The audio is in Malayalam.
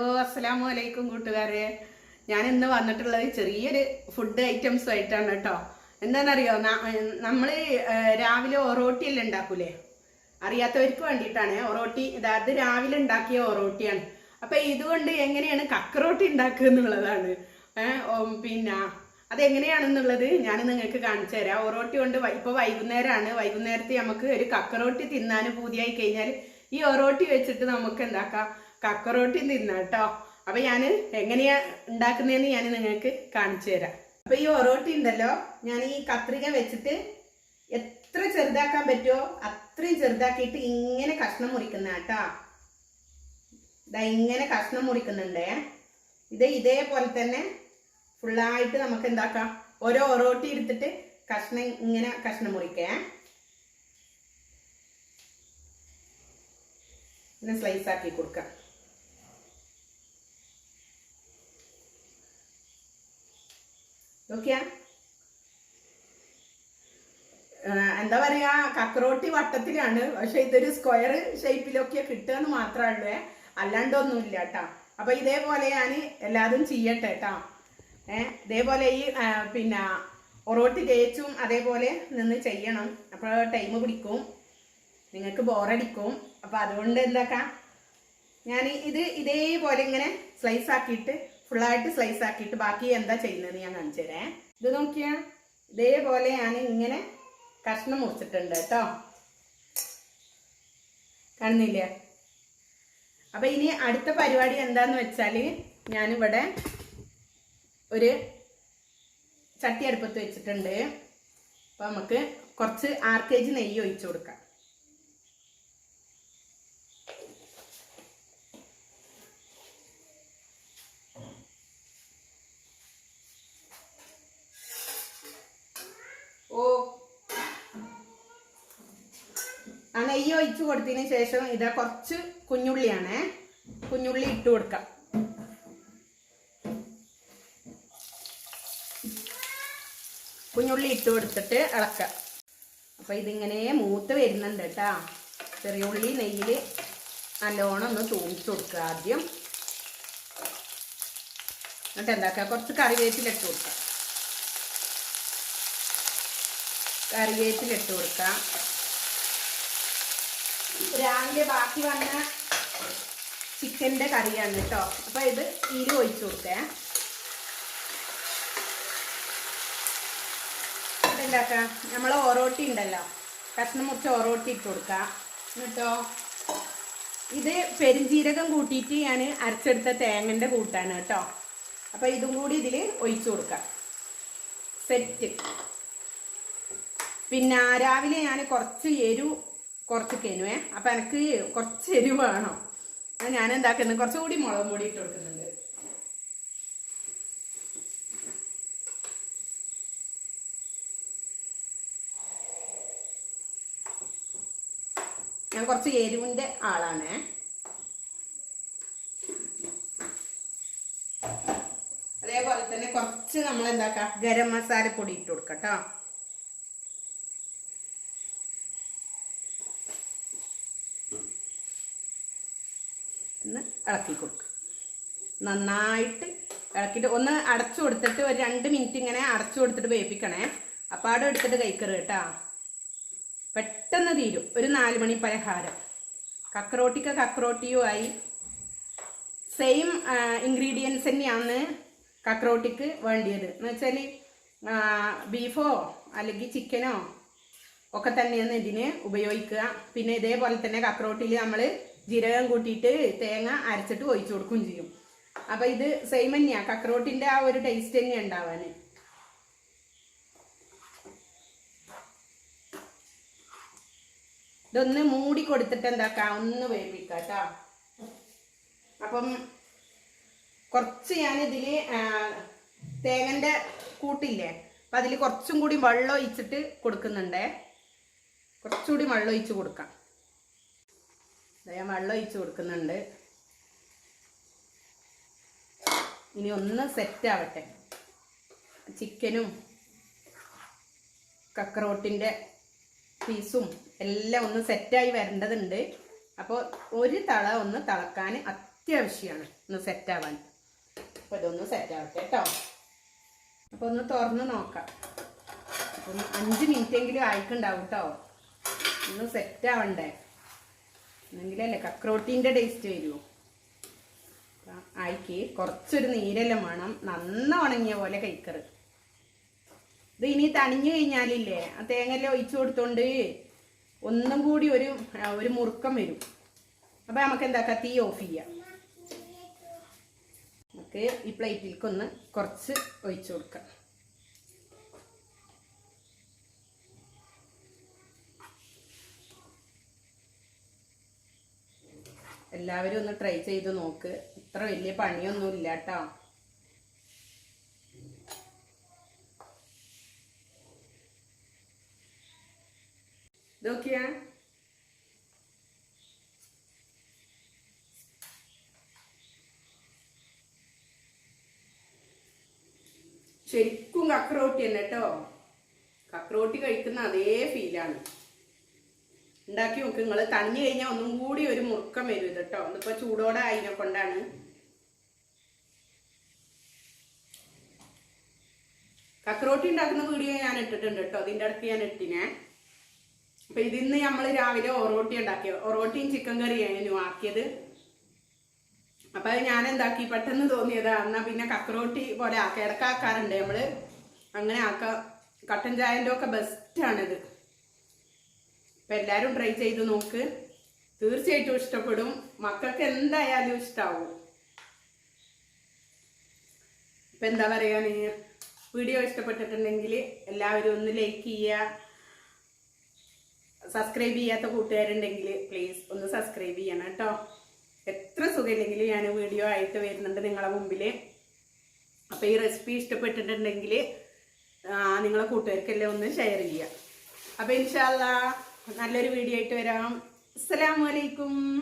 ഹലോ അസ്സലാമു അലൈക്കും കൂട്ടുകാരെ. ഞാൻ ഇന്ന് വന്നിട്ടുള്ളത് ചെറിയൊരു ഫുഡ് ഐറ്റംസ് ആയിട്ടാണ് കേട്ടോ. എന്താണെന്നറിയോ? നമ്മൾ രാവിലെ ഒറോട്ടി എല്ലാം ഉണ്ടാക്കൂലേ? അറിയാത്തവർക്ക് വേണ്ടിയിട്ടാണ്. ഒറോട്ടി അതായത് രാവിലെ ഉണ്ടാക്കിയ ഒറോട്ടിയാണ്. അപ്പൊ ഇതുകൊണ്ട് എങ്ങനെയാണ് കക്കറോട്ടി ഉണ്ടാക്കുക എന്നുള്ളതാണ്. പിന്നെ അതെങ്ങനെയാണെന്നുള്ളത് ഞാൻ നിങ്ങൾക്ക് കാണിച്ചു തരാം. ഒറോട്ടി കൊണ്ട് ഇപ്പോൾ ഇപ്പൊ വൈകുന്നേരമാണ് വൈകുന്നേരത്തെ നമുക്ക് ഒരു കക്കറോട്ടി തിന്നാൻ പൂതിയായി കഴിഞ്ഞാൽ ഈ ഒറോട്ടി വെച്ചിട്ട് നമുക്ക് എന്താക്കാം? കക്കറോട്ടി തിന്നാം കേട്ടോ അപ്പൊ ഞാൻ എങ്ങനെയാ ഉണ്ടാക്കുന്നതെന്ന് ഞാൻ നിങ്ങൾക്ക് കാണിച്ചു തരാം. അപ്പൊ ഈ ഒറോട്ടി ഉണ്ടല്ലോ ഞാൻ ഈ കത്രിക വെച്ചിട്ട് എത്ര ചെറുതാക്കാൻ പറ്റുമോ അത്രയും ചെറുതാക്കിയിട്ട് ഇങ്ങനെ കഷ്ണം മുറിക്കുന്ന കേട്ടോ ഇതാ ഇങ്ങനെ കഷ്ണം മുറിക്കുന്നുണ്ടേ. ഇത് ഇതേപോലെ തന്നെ ഫുള്ളായിട്ട് നമുക്ക് എന്താക്കാം? ഓരോ ഒറോട്ടി എടുത്തിട്ട് കഷ്ണം ഇങ്ങനെ കഷ്ണം മുറിക്കേ. ഇങ്ങനെ സ്ലൈസ് ആക്കി കൊടുക്കാം. നോക്കിയാ. എന്താ പറയാ കക്കറോട്ടി വട്ടത്തിലാണ്. പക്ഷെ ഇതൊരു സ്ക്വയർ ഷേപ്പിലൊക്കെ കിട്ടുക എന്ന് അല്ലാണ്ടൊന്നും അല്ലാണ്ടൊന്നുമില്ല കേട്ടോ. അപ്പൊ ഇതേപോലെ ഞാൻ എല്ലാതും ചെയ്യട്ടെ കേട്ടോ. ഏഹ് ഇതേപോലെ ഈ പിന്നെ ഒറോട്ടി തേച്ചും അതേപോലെ നിന്ന് ചെയ്യണം. അപ്പോൾ ടൈം പിടിക്കും. നിങ്ങൾക്ക് ബോറടിക്കും. അപ്പൊ അതുകൊണ്ട് എന്താക്കാം? ഞാൻ ഇത് ഇതേപോലെ ഇങ്ങനെ സ്ലൈസ് ആക്കിയിട്ട് ഫുള്ളായിട്ട് സ്ലൈസ് ആക്കിയിട്ട് ബാക്കി എന്താ ചെയ്യുന്നത് ഞാൻ കാണിച്ചു തരാം. ഇത് നോക്കിയാ ഇതേപോലെ ഞാൻ ഇങ്ങനെ കഷ്ണം മുറിച്ചിട്ടുണ്ട് കേട്ടോ. കാണുന്നില്ല? അപ്പൊ ഇനി അടുത്ത പരിപാടി എന്താന്ന് വെച്ചാൽ ഞാനിവിടെ ഒരു ചട്ടി അടുപ്പത്ത് വെച്ചിട്ടുണ്ട്. അപ്പൊ നമുക്ക് കുറച്ച് ആർ കെ ജി നെയ്യ് ഒഴിച്ചു കൊടുക്കാം. ആ നെയ്യ് ഒഴിച്ചു കൊടുത്തതിന് ശേഷം ഇതാ കുറച്ച് കുഞ്ഞുള്ളിയാണേ. കുഞ്ഞുള്ളി ഇട്ട് കൊടുക്കാം. കുഞ്ഞുള്ളി ഇട്ട് കൊടുത്തിട്ട് ഇളക്ക അപ്പൊ ഇതിങ്ങനെ മൂത്ത് വരുന്നുണ്ട് കേട്ടാ. ചെറിയ ഉള്ളി നെയ്യിൽ നല്ലോണം ഒന്ന് തൂങ്ങിച്ച് കൊടുക്കുക ആദ്യം. എന്നിട്ട് എന്താക്കുക? കുറച്ച് കറിവേപ്പിലിട്ട് കൊടുക്കാം കറിവേപ്പിലിട്ട് കൊടുക്കാം രാവിലെ ബാക്കി വന്ന ചിക്കന്റെ കറിയാണ് കേട്ടോ. അപ്പോൾ ഇത് ഇരു ഒഴിച്ചു കൊടുക്കേ. ഇതുണ്ടാക്കാം നമ്മൾ ഓറോട്ടി ഉണ്ടല്ലോ. കഷ്ണം മുറിച്ച് ഓറോട്ടി ഇട്ട് കൊടുക്കാം. കേട്ടോ ഇത് പെരുംജീരകം കൂട്ടിയിട്ട് ഞാൻ അരച്ചെടുത്ത തേങ്ങന്റെ കൂട്ടാണ് കേട്ടോ. അപ്പോൾ ഇതും കൂടി ഇതിൽ ഒഴിച്ചു കൊടുക്കാം. സെറ്റ്. പിന്നെ രാവിലെ ഞാൻ കുറച്ച് എരു കുറച്ച് കെനുവേ അപ്പൊ എനിക്ക് കുറച്ച് എരിവ് വേണം. അത് ഞാൻ എന്താക്കുന്നത് കുറച്ചുകൂടി മുളകും പൊടി ഇട്ട് കൊടുക്കുന്നുണ്ട്. ഞാൻ കുറച്ച് എരിവിന്റെ ആളാണ്. അതേപോലെ തന്നെ കുറച്ച് നമ്മൾ എന്താക്കാം ഗരം മസാല പൊടി ഇട്ട് കൊടുക്കട്ടോ. ഒന്ന് ഇളക്കി കൊടുക്കുക നന്നായിട്ട് ഇളക്കിയിട്ട് ഒന്ന് അടച്ചു കൊടുത്തിട്ട് ഒരു രണ്ട് മിനിറ്റ് ഇങ്ങനെ അടച്ചു കൊടുത്തിട്ട് വേപ്പിക്കണേ അപ്പാടെ എടുത്തിട്ട് കഴിക്കരുത് കേട്ടാ. പെട്ടെന്ന് തീരും. ഒരു നാല് മണി പലഹാരം കക്കറോട്ടിക്ക് കക്കറോട്ടിയും ആയി. സെയിം ഇൻഗ്രീഡിയൻസ് തന്നെയാണ് കക്കറോട്ടിക്ക് വേണ്ടിയത്. എന്ന് വെച്ചാൽ ബീഫോ അല്ലെങ്കിൽ ചിക്കനോ ഒക്കെ തന്നെയാണ് ഇതിന് ഉപയോഗിക്കുക. പിന്നെ ഇതേപോലെ തന്നെ കക്കറോട്ടിയിൽ നമ്മൾ ജീരകം കൂട്ടിയിട്ട് തേങ്ങ അരച്ചിട്ട് ഒഴിച്ചു കൊടുക്കുകയും ചെയ്യും. അപ്പൊ ഇത് സെയിം തന്നെയാ. കക്കറോട്ടിന്റെ ആ ഒരു ടേസ്റ്റ് തന്നെയാ ഉണ്ടാവാന്. ഇതൊന്ന് മൂടി കൊടുത്തിട്ട് എന്താക്കാം? ഒന്ന് വേവിക്കാം അപ്പം കുറച്ച് ഞാനിതിൽ തേങ്ങന്റെ കൂട്ടില്ലേ? അപ്പൊ അതിൽ കുറച്ചും കൂടി വെള്ളം ഒഴിച്ചിട്ട് കൊടുക്കുന്നുണ്ടേ. കുറച്ചുകൂടി വെള്ളം ഒഴിച്ച് കൊടുക്കാം. ഞാൻ വെള്ളം ഒഴിച്ച് കൊടുക്കുന്നുണ്ട്. ഇനി ഒന്ന് സെറ്റ് ആവട്ടെ. ചിക്കനും കക്കറോട്ടിന്റെ പീസും എല്ലാം ഒന്ന് സെറ്റായി വരേണ്ടതുണ്ട്. അപ്പോൾ ഒരു തള ഒന്ന് തിളക്കാൻ അത്യാവശ്യമാണ് ഒന്ന് സെറ്റാവാൻ അപ്പോൾ ഇതൊന്ന് സെറ്റാവട്ടെ കേട്ടോ അപ്പോൾ ഒന്ന് തുറന്ന് നോക്കാം. അപ്പം അഞ്ച് മിനിറ്റ് എങ്കിലും ആയിട്ടുണ്ടാവും കേട്ടോ ഒന്ന് സെറ്റ് ആവണ്ടേ? എന്നെങ്കിലല്ലേ കക്രോട്ടീന്റെ ടേസ്റ്റ് വരുമോ ആയിക്ക് കുറച്ചൊരു നീരെല്ലാം വേണം. നന്ന ഉണങ്ങിയ പോലെ കഴിക്കറ് ഇത് ഇനി തണിഞ്ഞു കഴിഞ്ഞാലില്ലേ ആ തേങ്ങയെല്ലാം ഒഴിച്ചു കൊടുത്തോണ്ട് ഒന്നും കൂടി ഒരു ഒരു മുറുക്കം വരും. അപ്പൊ നമുക്ക് എന്താക്കാം? തീ ഓഫ് ചെയ്യാം. നമുക്ക് ഈ പ്ലേറ്റിലേക്ക് ഒന്ന് കുറച്ച് ഒഴിച്ചു കൊടുക്കാം. എല്ലാവരും ഒന്ന് ട്രൈ ചെയ്ത് നോക്ക്. ഇത്ര വലിയ പണിയൊന്നും ഇല്ല കേട്ടോ ഇതൊക്കെയാ? ശരിക്കും കക്രോട്ടി തന്നെ കേട്ടോ കക്രോട്ടി കഴിക്കുന്ന അതേ ഫീലാണ് ഉണ്ടാക്കി നോക്കി. നിങ്ങൾ തണിഞ്ഞു കഴിഞ്ഞാൽ ഒന്നും കൂടി ഒരു മുറുക്കം വരും ഇത് കേട്ടോ. ഇതിപ്പോൾ ചൂടോടെ അതിനെ കൊണ്ടാണ്. കക്രോട്ടി ഉണ്ടാക്കുന്ന വീഡിയോ ഞാൻ ഇട്ടിട്ടുണ്ട് കേട്ടോ. അതിന്റെ അടുത്ത് ഞാൻ ഇട്ടിനെ. അപ്പൊ ഇതിന്ന് നമ്മൾ രാവിലെ ഒറോട്ടി ഉണ്ടാക്കിയത് ഒറോട്ടിയും ചിക്കൻ കറിയാണ് കറിയായിരുന്നു ആക്കിയത്. അപ്പൊ ഞാൻ എന്താക്കി? പെട്ടെന്ന് തോന്നിയതാ. എന്നാ പിന്നെ കക്രോട്ടി പോലെ ആക്കാം ഇടക്കാക്കാറുണ്ട് നമ്മൾ. അങ്ങനെ ആക്ക കട്ടൻ ചായന്റെ ഒക്കെ ബെസ്റ്റാണിത് അപ്പൊ എല്ലാരും ട്രൈ ചെയ്ത് നോക്ക്. തീർച്ചയായിട്ടും ഇഷ്ടപ്പെടും. മക്കൾക്ക് എന്തായാലും ഇഷ്ടാവും. ഇപ്പൊ എന്താ നീ? വീഡിയോ ഇഷ്ടപ്പെട്ടിട്ടുണ്ടെങ്കിൽ എല്ലാവരും ഒന്ന് ലൈക്ക് ചെയ്യുക. സബ്സ്ക്രൈബ് ചെയ്യാത്ത കൂട്ടുകാരുണ്ടെങ്കിൽ പ്ലീസ് ഒന്ന് സബ്സ്ക്രൈബ് ചെയ്യണം കേട്ടോ. എത്ര സുഖമില്ലെങ്കിലും ഞാൻ വീഡിയോ ആയിട്ട് വരുന്നുണ്ട് നിങ്ങളെ മുമ്പിൽ അപ്പോൾ ഈ റെസിപ്പി ഇഷ്ടപ്പെട്ടിട്ടുണ്ടെങ്കിൽ നിങ്ങളെ കൂട്ടുകാർക്കെല്ലാം ഒന്ന് ഷെയർ ചെയ്യുക. അപ്പോൾ ഇൻഷാല്ല നല്ലൊരു വീഡിയോ ആയിട്ട് വരാം. അസ്സലാമു അലൈക്കും.